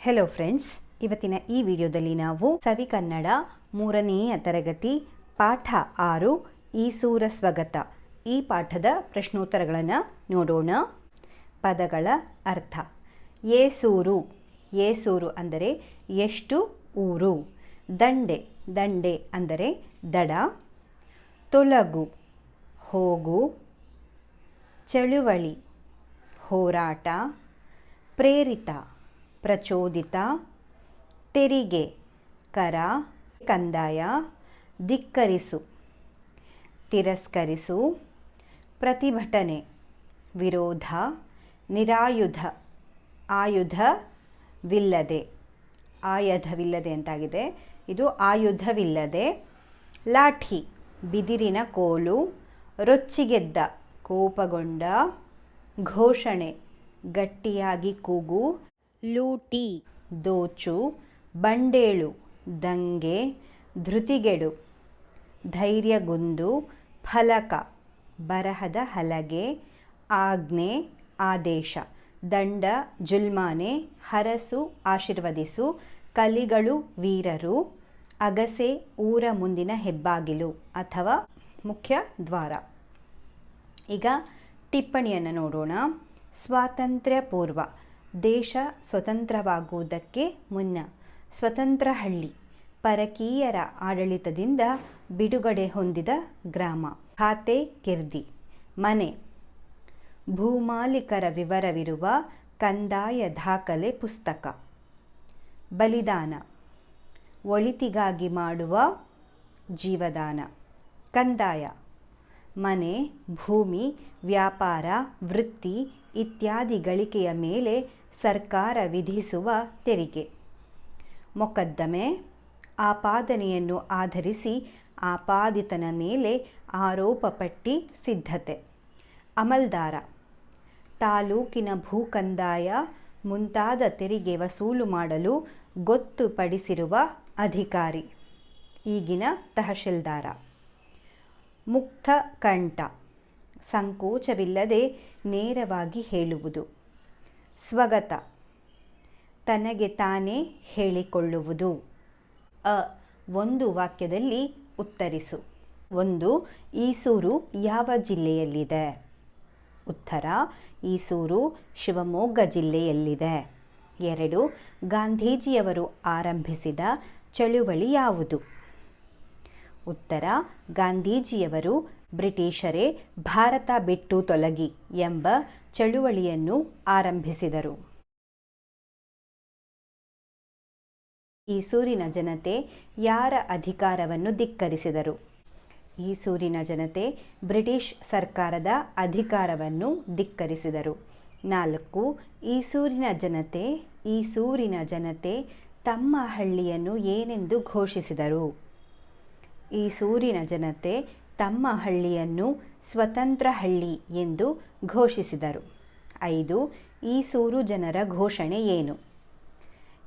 Hello friends ಇವತ್ತಿನ ಈ ವಿಡಿಯೋದಲ್ಲಿ ನಾವು ಸವಿ ಕನ್ನಡ ಮೂರನೆಯ ತರಗತಿ ಪಾಠ ಆರು ಈಸೂರ ಸ್ವಗತ. ಈ ಪಾಠದ ಪ್ರಶ್ನೋತ್ತರಗಳನ್ನು ನೋಡೋಣ. ಪದಗಳ ಅರ್ಥ. ಏಸೂರು ಏಸೂರು ಅಂದರೆ ಎಷ್ಟು ಊರು? ದಂಡೆ. ದಂಡೆ ಅಂದರೆ ದಡ. ತೊಲಗು. ಹೋಗು. ಚಳುವಳಿ. ಹೋರಾಟ. ಪ್ರೇರಿತ. ಪ್ರಚೋದಿತ, ತೆರಿಗೆ ಕರ, ಕಂದಾಯ, ಧಿಕ್ಕರಿಸು, ತಿರಸ್ಕರಿಸು, ಪ್ರತಿಭಟನೆ, ವಿರೋಧ, ನಿರಾಯುಧ, ಆಯುಧವಿಲ್ಲದೆ ಆಯುಧವಿಲ್ಲದೆ ಅಂತಾಗಿದೆ. ಇದು ಆಯುಧವಿಲ್ಲದೆ, ಲಾಠಿ, ಬಿದಿರಿನ ಕೋಲು, ರೊಚ್ಚಿಗೆದ್ದ, ಕೋಪಗೊಂಡ, ಘೋಷಣೆ, ಗಟ್ಟಿಯಾಗಿ ಕೂಗು ಲೂಟಿ, ದೋಚು, ಬಂಡೇಳು, ದಂಗೆ, ಧೃತಿಗೆಡು, ಧೈರ್ಯಗುಂದು, ಫಲಕ, ಬರಹದ ಹಲಗೆ, ಆಜ್ಞೆ, ಆದೇಶ, ದಂಡ, ಜುಲ್ಮಾನೆ, ಹರಸು, ಆಶೀರ್ವದಿಸು, ಕಲಿಗಳು, ವೀರರು, ಅಗಸೆ, ಊರ ಮುಂದಿನ ಹೆಬ್ಬಾಗಿಲು ಅಥವಾ ಮುಖ್ಯ ದ್ವಾರ. ಈಗ ಟಿಪ್ಪಣಿಯನ್ನು ನೋಡೋಣ. ಸ್ವಾತಂತ್ರ್ಯ ಪೂರ್ವ ದೇಶ ಸ್ವತಂತ್ರವಾಗುವುದಕ್ಕೆ ಮುನ್ನ ಸ್ವತಂತ್ರ ಹಳ್ಳಿ ಪರಕೀಯರ ಆಡಳಿತದಿಂದ ಬಿಡುಗಡೆ ಹೊಂದಿದ ಗ್ರಾಮ. ಖಾತೆ ಕಿರ್ದಿ. ಮನೆ. ಭೂಮಾಲೀಕರ ವಿವರವಿರುವ ಕಂದಾಯ ದಾಖಲೆ ಪುಸ್ತಕ. ಬಲಿದಾನ. ಒಳಿತಿಗಾಗಿ ಮಾಡುವ ಜೀವದಾನ. ಕಂದಾಯ. ಮನೆ, ಭೂಮಿ, ವ್ಯಾಪಾರ, ವೃತ್ತಿ ಇತ್ಯಾದಿ ಗಳಿಕೆಯ ಮೇಲೆ ಸರ್ಕಾರ ವಿಧಿಸುವ ತೆರಿಗೆ. ಮೊಕದ್ದಮೆ, ಆಪಾದನೆಯನ್ನು ಆಧರಿಸಿ ಆಪಾದಿತನ ಮೇಲೆ ಆರೋಪ ಪಟ್ಟಿ ಸಿದ್ಧತೆ. ಅಮಲ್ದಾರ, ತಾಲೂಕಿನ ಭೂ ಕಂದಾಯ ಮುಂತಾದ ತೆರಿಗೆ ವಸೂಲು ಮಾಡಲು ಗೊತ್ತುಪಡಿಸಿರುವ ಅಧಿಕಾರಿ. ಈಗಿನ ತಹಶೀಲ್ದಾರ. ಮುಕ್ತ ಕಂಠ, ಸಂಕೋಚವಿಲ್ಲದೆ ನೇರವಾಗಿ ಹೇಳುವುದು. ಸ್ವಗತ. ತನಗೆ ತಾನೇ ಹೇಳಿಕೊಳ್ಳುವುದು. ಅ, ಒಂದು ವಾಕ್ಯದಲ್ಲಿ ಉತ್ತರಿಸು. ಒಂದು, ಈಸೂರು ಯಾವ ಜಿಲ್ಲೆಯಲ್ಲಿದೆ? ಉತ್ತರ, ಈಸೂರು ಶಿವಮೊಗ್ಗ ಜಿಲ್ಲೆಯಲ್ಲಿದೆ. ಎರಡು, ಗಾಂಧೀಜಿಯವರು ಆರಂಭಿಸಿದ ಚಳುವಳಿ ಯಾವುದು? ಉತ್ತರ, ಗಾಂಧೀಜಿಯವರು ಬ್ರಿಟಿಷರೇ ಭಾರತ ಬಿಟ್ಟು ತೊಲಗಿ ಎಂಬ ಚಳುವಳಿಯನ್ನು ಆರಂಭಿಸಿದರು. ಈಸೂರಿನ ಜನತೆ ಯಾರ ಅಧಿಕಾರವನ್ನು ಧಿಕ್ಕರಿಸಿದರು? ಈಸೂರಿನ ಜನತೆ ಬ್ರಿಟಿಷ್ ಸರ್ಕಾರದ ಅಧಿಕಾರವನ್ನು ಧಿಕ್ಕರಿಸಿದರು. ನಾಲ್ಕು ಈಸೂರಿನ ಜನತೆ ಈಸೂರಿನ ಜನತೆ ತಮ್ಮ ಹಳ್ಳಿಯನ್ನು ಏನೆಂದು ಘೋಷಿಸಿದರು? ಈ ಸೂರಿನ ಜನತೆ ತಮ್ಮ ಹಳ್ಳಿಯನ್ನು ಸ್ವತಂತ್ರ ಹಳ್ಳಿ ಎಂದು ಘೋಷಿಸಿದರು. ಐದು, ಈ ಸೂರು ಜನರ ಘೋಷಣೆ ಏನು?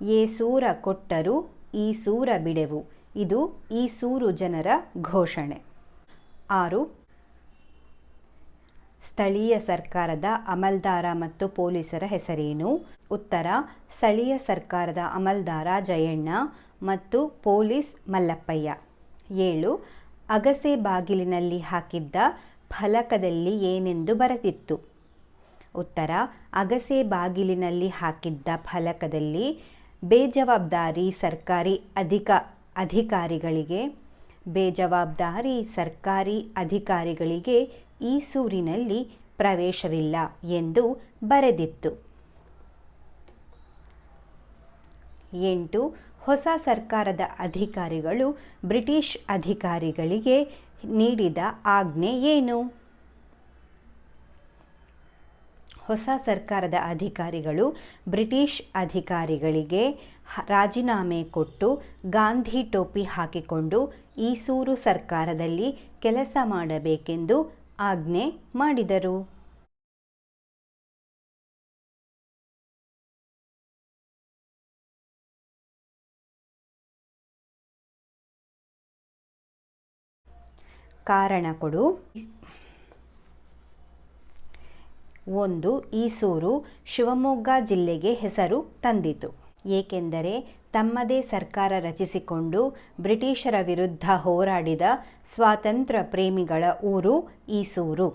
ಏ ಸೂರ ಕೊಟ್ಟರು, ಈ ಸೂರ ಬಿಡೆವು. ಇದು ಈ ಸೂರು ಜನರ ಘೋಷಣೆ. ಆರು, ಸ್ಥಳೀಯ ಸರ್ಕಾರದ ಅಮಲ್ದಾರ ಮತ್ತು ಪೊಲೀಸರ ಹೆಸರೇನು? ಉತ್ತರ, ಸ್ಥಳೀಯ ಸರ್ಕಾರದ ಅಮಲ್ದಾರ ಜಯಣ್ಣ ಮತ್ತು ಪೊಲೀಸ್ ಮಲ್ಲಪ್ಪಯ್ಯ. ಏಳು, ಅಗಸೆ ಬಾಗಿಲಿನಲ್ಲಿ ಹಾಕಿದ್ದ ಫಲಕದಲ್ಲಿ ಏನೆಂದು ಬರೆದಿತ್ತು? ಉತ್ತರ, ಅಗಸೆ ಬಾಗಿಲಿನಲ್ಲಿ ಹಾಕಿದ್ದ ಫಲಕದಲ್ಲಿ ಬೇಜವಾಬ್ದಾರಿ ಸರ್ಕಾರಿ ಅಧಿಕ, ಅಧಿಕಾರಿಗಳಿಗೆ, ಬೇಜವಾಬ್ದಾರಿ ಸರ್ಕಾರಿ ಅಧಿಕಾರಿಗಳಿಗೆ ಈ ಸೂರಿನಲ್ಲಿ ಪ್ರವೇಶವಿಲ್ಲ ಎಂದು ಬರೆದಿತ್ತು. ಎಂಟು ಹೊಸ ಸರ್ಕಾರದ ಅಧಿಕಾರಿಗಳು ಬ್ರಿಟಿಷ್ ಅಧಿಕಾರಿಗಳಿಗೆ ನೀಡಿದ ಆಜ್ಞೆ ಏನು? ಹೊಸ ಸರ್ಕಾರದ ಅಧಿಕಾರಿಗಳು ಬ್ರಿಟಿಷ್ ಅಧಿಕಾರಿಗಳಿಗೆ ರಾಜೀನಾಮೆ ಕೊಟ್ಟು ಗಾಂಧಿ ಟೋಪಿ ಹಾಕಿಕೊಂಡು ಈಸೂರು ಸರ್ಕಾರದಲ್ಲಿ ಕೆಲಸ ಮಾಡಬೇಕೆಂದು ಆಜ್ಞೆ ಮಾಡಿದರು. ಕಾರಣ ಕೊಡು. ಒಂದು ಈಸೂರು ಶಿವಮೊಗ್ಗ ಜಿಲ್ಲೆಗೆ ಹೆಸರು ತಂದಿತು. ಏಕೆಂದರೆ ತಮ್ಮದೇ ಸರ್ಕಾರ ರಚಿಸಿಕೊಂಡು ಬ್ರಿಟಿಷರ ವಿರುದ್ಧ ಹೋರಾಡಿದ ಸ್ವಾತಂತ್ರ್ಯ ಪ್ರೇಮಿಗಳ ಊರು ಈಸೂರು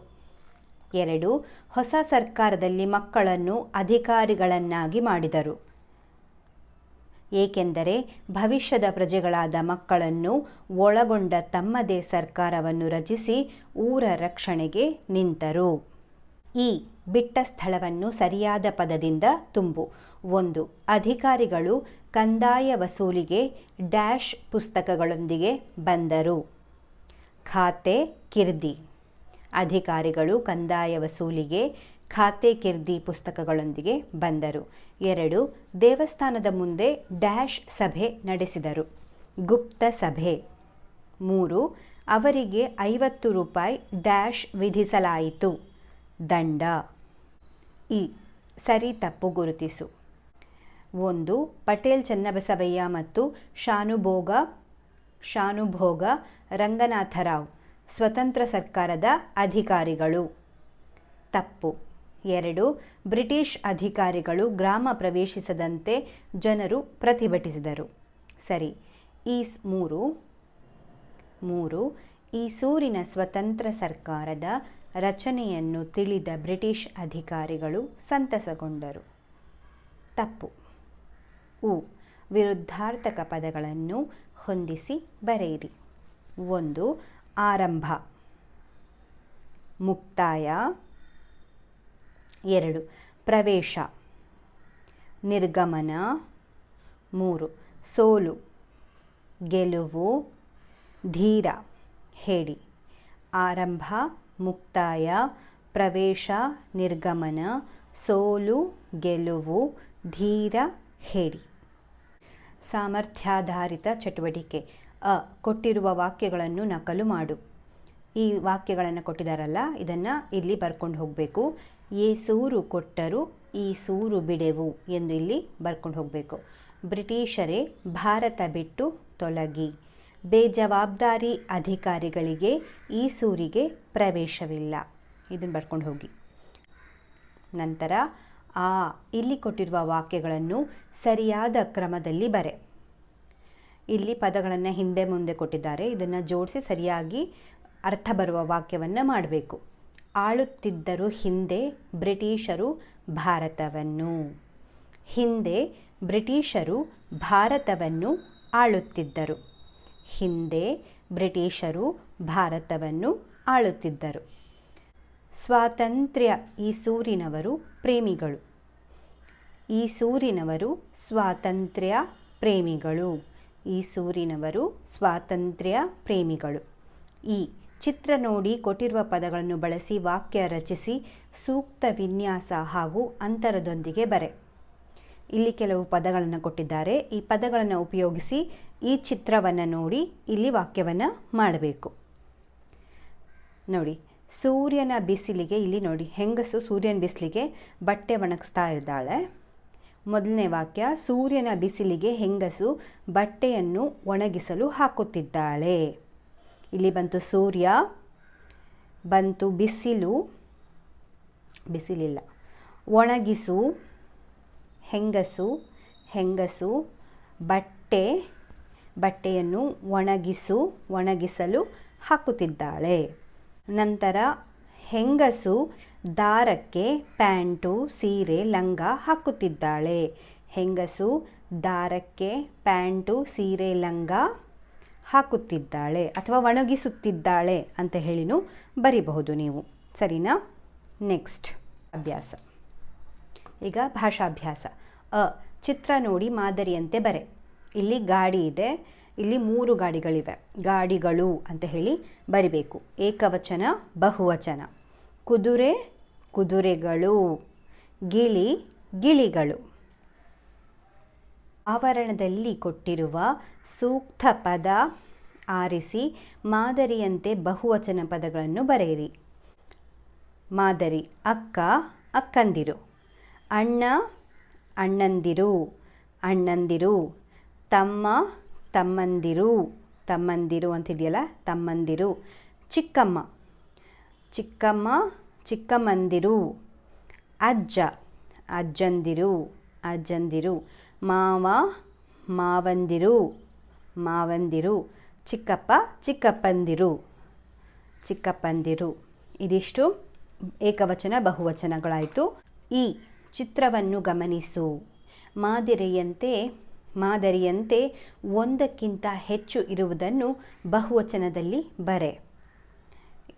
ಎರಡು, ಹೊಸ ಸರ್ಕಾರದಲ್ಲಿ ಮಕ್ಕಳನ್ನು ಅಧಿಕಾರಿಗಳನ್ನಾಗಿ ಮಾಡಿದರು. ಏಕೆಂದರೆ ಭವಿಷ್ಯದ ಪ್ರಜೆಗಳಾದ ಮಕ್ಕಳನ್ನು ಒಳಗೊಂಡ ತಮ್ಮದೇ ಸರ್ಕಾರವನ್ನು ರಚಿಸಿ ಊರ ರಕ್ಷಣೆಗೆ ನಿಂತರು. ಈ ಬಿಟ್ಟ ಸ್ಥಳವನ್ನು ಸರಿಯಾದ ಪದದಿಂದ ತುಂಬು. ಒಂದು, ಅಧಿಕಾರಿಗಳು ಕಂದಾಯ ವಸೂಲಿಗೆ ಡ್ಯಾಶ್ ಪುಸ್ತಕಗಳೊಂದಿಗೆ ಬಂದರು. ಖಾತೆ ಕಿರ್ದಿ. ಅಧಿಕಾರಿಗಳು ಕಂದಾಯ ವಸೂಲಿಗೆ ಖಾತೆ ಕಿರ್ದಿ ಪುಸ್ತಕಗಳೊಂದಿಗೆ ಬಂದರು. ಎರಡು, ದೇವಸ್ಥಾನದ ಮುಂದೆ ಡ್ಯಾಶ್ ಸಭೆ ನಡೆಸಿದರು. ಗುಪ್ತ ಸಭೆ. ಮೂರು, ಅವರಿಗೆ ಐವತ್ತು ರೂಪಾಯಿ ಡ್ಯಾಶ್ ವಿಧಿಸಲಾಯಿತು. ದಂಡ. ಇ, ಸರಿ ತಪ್ಪು ಗುರುತಿಸು. ಒಂದು, ಪಟೇಲ್ ಚನ್ನಬಸವಯ್ಯ ಮತ್ತು ಶಾನುಭೋಗ ಶಾನುಭೋಗ ರಂಗನಾಥರಾವ್, ಸ್ವತಂತ್ರ ಸರ್ಕಾರದ ಅಧಿಕಾರಿಗಳು. ತಪ್ಪು. ಎರಡು ಬ್ರಿಟಿಷ್ ಅಧಿಕಾರಿಗಳು ಗ್ರಾಮ ಪ್ರವೇಶಿಸದಂತೆ ಜನರು ಪ್ರತಿಭಟಿಸಿದರು. ಸರಿ ಈ ಮೂರು ಮೂರು, ಈ ಸೂರಿನ ಸ್ವತಂತ್ರ ಸರ್ಕಾರದ ರಚನೆಯನ್ನು ತಿಳಿದ ಬ್ರಿಟಿಷ್ ಅಧಿಕಾರಿಗಳು ಸಂತಸಗೊಂಡರು. ತಪ್ಪು. ಉ, ವಿರುದ್ಧಾರ್ಥಕ ಪದಗಳನ್ನು ಹೊಂದಿಸಿ ಬರೆಯಿರಿ. ಒಂದು, ಆರಂಭ. ಮುಕ್ತಾಯ. ಎರಡು. ಪ್ರವೇಶ. ನಿರ್ಗಮನ. ಮೂರು. ಸೋಲು. ಗೆಲುವು. ಧೀರ. ಹೇಳಿ. ಆರಂಭ, ಮುಕ್ತಾಯ, ಪ್ರವೇಶ, ನಿರ್ಗಮನ, ಸೋಲು, ಗೆಲುವು, ಧೀರ, ಹೇಳಿ. ಸಾಮರ್ಥ್ಯಾಧಾರಿತ ಚಟುವಟಿಕೆ. ಅ. ಕೊಟ್ಟಿರುವ ವಾಕ್ಯಗಳನ್ನು ನಕಲು ಮಾಡು. ಈ ವಾಕ್ಯಗಳನ್ನು ಕೊಟ್ಟಿದ್ದಾರಲ್ಲ ಇದನ್ನು ಇಲ್ಲಿ ಬರ್ಕೊಂಡು ಹೋಗಬೇಕು. ಏ ಸೂರು ಕೊಟ್ಟರು ಈ ಸೂರು ಬಿಡೆವು ಎಂದು ಇಲ್ಲಿ ಬರ್ಕೊಂಡು ಹೋಗಬೇಕು. ಬ್ರಿಟಿಷರೇ ಭಾರತ ಬಿಟ್ಟು ತೊಲಗಿ. ಬೇಜವಾಬ್ದಾರಿ ಅಧಿಕಾರಿಗಳಿಗೆ ಈ ಸೂರಿಗೆ ಪ್ರವೇಶವಿಲ್ಲ. ಇದನ್ನು ಬರ್ಕೊಂಡು ಹೋಗಿ. ನಂತರ, ಆ, ಇಲ್ಲಿ ಕೊಟ್ಟಿರುವ ವಾಕ್ಯಗಳನ್ನು ಸರಿಯಾದ ಕ್ರಮದಲ್ಲಿ ಬರೆ. ಇಲ್ಲಿ ಪದಗಳನ್ನು ಹಿಂದೆ ಮುಂದೆ ಕೊಟ್ಟಿದ್ದಾರೆ. ಇದನ್ನು ಜೋಡಿಸಿ ಸರಿಯಾಗಿ ಅರ್ಥ ಬರುವ ವಾಕ್ಯವನ್ನು ಮಾಡಬೇಕು. ಆಳುತ್ತಿದ್ದರು ಹಿಂದೆ ಬ್ರಿಟಿಷರು ಭಾರತವನ್ನು. ಹಿಂದೆ ಬ್ರಿಟಿಷರು ಭಾರತವನ್ನು ಆಳುತ್ತಿದ್ದರು. ಹಿಂದೆ ಬ್ರಿಟಿಷರು ಭಾರತವನ್ನು ಆಳುತ್ತಿದ್ದರು. ಸ್ವಾತಂತ್ರ್ಯ ಈ ಸೂರಿನವರು ಪ್ರೇಮಿಗಳು. ಈ ಸೂರಿನವರು ಸ್ವಾತಂತ್ರ್ಯ ಪ್ರೇಮಿಗಳು. ಈ ಸೂರಿನವರು ಸ್ವಾತಂತ್ರ್ಯ ಪ್ರೇಮಿಗಳು. ಈ ಚಿತ್ರ ನೋಡಿ ಕೊಟ್ಟಿರುವ ಪದಗಳನ್ನು ಬಳಸಿ ವಾಕ್ಯ ರಚಿಸಿ ಸೂಕ್ತ ವಿನ್ಯಾಸ ಹಾಗೂ ಅಂತರದೊಂದಿಗೆ ಬರೆ. ಇಲ್ಲಿ ಕೆಲವು ಪದಗಳನ್ನು ಕೊಟ್ಟಿದ್ದಾರೆ. ಈ ಪದಗಳನ್ನು ಉಪಯೋಗಿಸಿ ಈ ಚಿತ್ರವನ್ನು ನೋಡಿ ಇಲ್ಲಿ ವಾಕ್ಯವನ್ನು ಮಾಡಬೇಕು. ನೋಡಿ, ಸೂರ್ಯನ ಬಿಸಿಲಿಗೆ ಇಲ್ಲಿ ನೋಡಿ, ಹೆಂಗಸು ಸೂರ್ಯನ ಬಿಸಿಲಿಗೆ ಬಟ್ಟೆ ಒಣಗಿಸ್ತಾ ಇದ್ದಾಳೆ. ಮೊದಲನೇ ವಾಕ್ಯ, ಸೂರ್ಯನ ಬಿಸಿಲಿಗೆ ಹೆಂಗಸು ಬಟ್ಟೆಯನ್ನು ಒಣಗಿಸಲು ಹಾಕುತ್ತಿದ್ದಾಳೆ. ಇಲ್ಲಿ ಬಂತು ಸೂರ್ಯ, ಬಂತು ಬಿಸಿಲು, ಬಿಸಿಲಿಲ್ಲ. ಒಣಗಿಸು, ಹೆಂಗಸು ಹೆಂಗಸು, ಬಟ್ಟೆ, ಬಟ್ಟೆಯನ್ನು ಒಣಗಿಸು, ಒಣಗಿಸಲು ಹಾಕುತ್ತಿದ್ದಾಳೆ. ನಂತರ ಹೆಂಗಸು ದಾರಕ್ಕೆ ಪ್ಯಾಂಟು, ಸೀರೆ, ಲಂಗ ಹಾಕುತ್ತಿದ್ದಾಳೆ. ಹೆಂಗಸು ದಾರಕ್ಕೆ ಪ್ಯಾಂಟು, ಸೀರೆ, ಲಂಗ ಹಾಕುತ್ತಿದ್ದಾಳೆ ಅಥವಾ ಒಣಗಿಸುತ್ತಿದ್ದಾಳೆ ಅಂತ ಹೇಳಿನೂ ಬರಿಬಹುದು ನೀವು. ಸರಿನಾ? ನೆಕ್ಸ್ಟ್ ಅಭ್ಯಾಸ. ಈಗ ಭಾಷಾಭ್ಯಾಸ. ಅ, ಚಿತ್ರ ನೋಡಿ ಮಾದರಿಯಂತೆ ಬರೆ. ಇಲ್ಲಿ ಗಾಡಿ ಇದೆ, ಇಲ್ಲಿ ಮೂರು ಗಾಡಿಗಳಿವೆ. ಗಾಡಿಗಳು ಅಂತ ಹೇಳಿ ಬರಿಬೇಕು. ಏಕವಚನ, ಬಹುವಚನ. ಕುದುರೆ, ಕುದುರೆಗಳು. ಗಿಳಿ, ಗಿಳಿಗಳು. ಆವರಣದಲ್ಲಿ ಕೊಟ್ಟಿರುವ ಸೂಕ್ತ ಪದ ಆರಿಸಿ ಮಾದರಿಯಂತೆ ಬಹುವಚನ ಪದಗಳನ್ನು ಬರೆಯಿರಿ. ಮಾದರಿ, ಅಕ್ಕ, ಅಕ್ಕಂದಿರು. ಅಣ್ಣ, ಅಣ್ಣಂದಿರು. ಅಣ್ಣಂದಿರು. ತಮ್ಮ, ತಮ್ಮಂದಿರು. ತಮ್ಮಂದಿರು ಅಂತಿದೆಯಲ್ಲ? ತಮ್ಮಂದಿರು. ಚಿಕ್ಕಮ್ಮ. ಚಿಕ್ಕಮ್ಮ, ಚಿಕ್ಕಮ್ಮಂದಿರು. ಅಜ್ಜ, ಅಜ್ಜಂದಿರು. ಅಜ್ಜಂದಿರು. ಮಾವ, ಮಾವಂದಿರು ಮಾವಂದಿರು, ಚಿಕ್ಕಪ್ಪ, ಚಿಕ್ಕಪ್ಪಂದಿರು ಚಿಕ್ಕಪ್ಪಂದಿರು. ಇದಿಷ್ಟು ಏಕವಚನ, ಬಹುವಚನಗಳಾಯಿತು. ಈ ಚಿತ್ರವನ್ನು ಗಮನಿಸು. ಮಾದರಿಯಂತೆ ಮಾದರಿಯಂತೆ ಒಂದಕ್ಕಿಂತ ಹೆಚ್ಚು ಇರುವುದನ್ನು ಬಹುವಚನದಲ್ಲಿ ಬರೆ.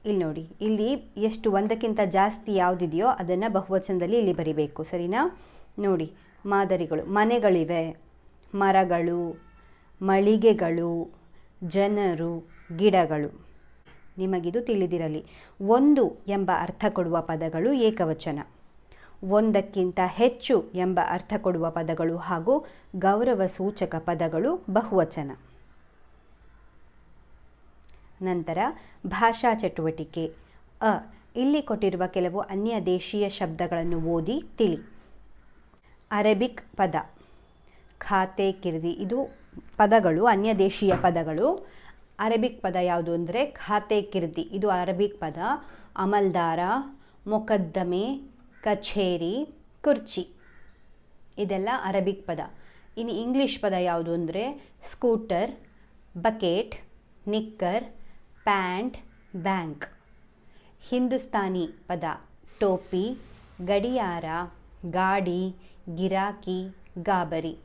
ಇಲ್ಲಿ ನೋಡಿ, ಇಲ್ಲಿ ಎಷ್ಟು ಒಂದಕ್ಕಿಂತ ಜಾಸ್ತಿ ಯಾವುದಿದೆಯೋ ಅದನ್ನು ಬಹುವಚನದಲ್ಲಿ ಇಲ್ಲಿ ಬರಿಬೇಕು. ಸರಿನಾ? ನೋಡಿ ಮಾದರಿಗಳು, ಮನೆಗಳಿವೆ. ಮರಗಳು, ಮಳಿಗೆಗಳು, ಜನರು, ಗಿಡಗಳು. ನಿಮಗಿದು ತಿಳಿದಿರಲಿ. ಒಂದು ಎಂಬ ಅರ್ಥ ಕೊಡುವ ಪದಗಳು ಏಕವಚನ. ಒಂದಕ್ಕಿಂತ ಹೆಚ್ಚು ಎಂಬ ಅರ್ಥ ಕೊಡುವ ಪದಗಳು ಹಾಗೂ ಗೌರವ ಸೂಚಕ ಪದಗಳು ಬಹುವಚನ. ನಂತರ ಭಾಷಾ ಚಟುವಟಿಕೆ. ಅ. ಇಲ್ಲಿ ಕೊಟ್ಟಿರುವ ಕೆಲವು ಅನ್ಯ ದೇಶೀಯ ಶಬ್ದಗಳನ್ನು ಓದಿ ತಿಳಿ. ಅರೇಬಿಕ್ ಪದ. ಖಾತೆ ಕಿರ್ದಿ. ಇದು ಪದಗಳು, ಅನ್ಯ ದೇಶೀಯ ಪದಗಳು. ಅರೇಬಿಕ್ ಪದ ಯಾವುದು ಅಂದರೆ ಖಾತೆ ಕಿರ್ದಿ. ಇದು ಅರಬಿಕ್ ಪದ. ಅಮಲ್ದಾರ, ಮೊಕದ್ದಮೆ, ಕಛೇರಿ, ಕುರ್ಚಿ. ಇದೆಲ್ಲ ಅರಬಿಕ್ ಪದ. ಇನ್ನು ಇಂಗ್ಲೀಷ್ ಪದ ಯಾವುದು ಅಂದರೆ scooter, bucket, knicker, pant, bank. Hindustani ಪದ. ಟೋಪಿ, ಗಡಿಯಾರ, ಗಾಡಿ ಗಿರಾಕಿ, ಗಾಬರಿ.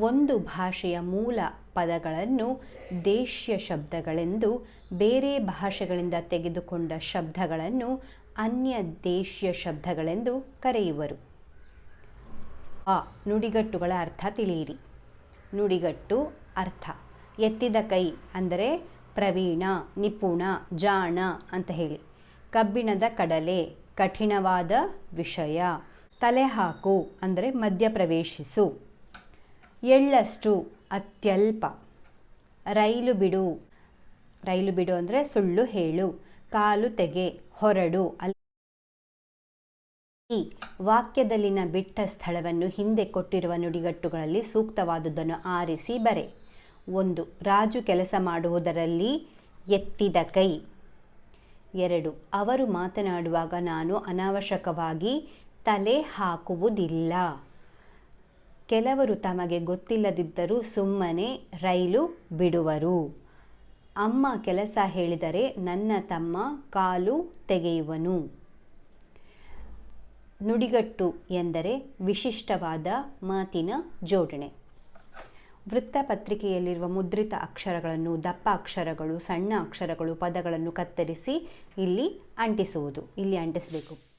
ಒಂದು ಭಾಷೆಯ ಮೂಲ ಪದಗಳನ್ನು ದೇಶ್ಯ ಶಬ್ದಗಳೆಂದು, ಬೇರೆ ಭಾಷೆಗಳಿಂದ ತೆಗೆದುಕೊಂಡ ಶಬ್ದಗಳನ್ನು ಅನ್ಯ ದೇಶ್ಯ ಶಬ್ದಗಳೆಂದು ಕರೆಯುವರು. ಆ ನುಡಿಗಟ್ಟುಗಳ ಅರ್ಥ ತಿಳಿಯಿರಿ. ನುಡಿಗಟ್ಟು ಅರ್ಥ. ಎತ್ತಿದ ಕೈ ಅಂದರೆ ಪ್ರವೀಣ, ನಿಪುಣ, ಜಾಣ ಅಂತ ಹೇಳಿ. ಕಬ್ಬಿಣದ ಕಡಲೆ, ಕಠಿಣವಾದ ವಿಷಯ. ತಲೆ ಹಾಕು ಅಂದರೆ ಮಧ್ಯಪ್ರವೇಶಿಸು. ಎಳ್ಳಷ್ಟು ಅತ್ಯಲ್ಪ. ರೈಲು ಬಿಡು. ರೈಲು ಬಿಡು ಅಂದರೆ ಸುಳ್ಳು ಹೇಳು. ಕಾಲು ತೆಗೆ, ಹೊರಡು. ಈ ವಾಕ್ಯದಲ್ಲಿನ ಬಿಟ್ಟ ಸ್ಥಳವನ್ನು ಹಿಂದೆ ಕೊಟ್ಟಿರುವ ನುಡಿಗಟ್ಟುಗಳಲ್ಲಿ ಸೂಕ್ತವಾದುದನ್ನು ಆರಿಸಿ ಬರೆ. ಒಂದು, ರಾಜು ಕೆಲಸ ಮಾಡುವುದರಲ್ಲಿ ಎತ್ತಿದ ಕೈ. ಎರಡು, ಅವರು ಮಾತನಾಡುವಾಗ ನಾನು ಅನಾವಶ್ಯಕವಾಗಿ ತಲೆ ಹಾಕುವುದಿಲ್ಲ. ಕೆಲವರು ತಮಗೆ ಗೊತ್ತಿಲ್ಲದಿದ್ದರೂ ಸುಮ್ಮನೆ ರೈಲು ಬಿಡುವರು. ಅಮ್ಮ ಕೆಲಸ ಹೇಳಿದರೆ ನನ್ನ ತಮ್ಮ ಕಾಲು ತೆಗೆಯುವನು. ನುಡಿಗಟ್ಟು ಎಂದರೆ ವಿಶಿಷ್ಟವಾದ ಮಾತಿನ ಜೋಡಣೆ. ವೃತ್ತಪತ್ರಿಕೆಯಲ್ಲಿರುವ ಮುದ್ರಿತ ಅಕ್ಷರಗಳನ್ನು, ದಪ್ಪ ಅಕ್ಷರಗಳು, ಸಣ್ಣ ಅಕ್ಷರಗಳು, ಪದಗಳನ್ನು ಕತ್ತರಿಸಿ ಇಲ್ಲಿ ಅಂಟಿಸುವುದು. ಇಲ್ಲಿ ಅಂಟಿಸಬೇಕು.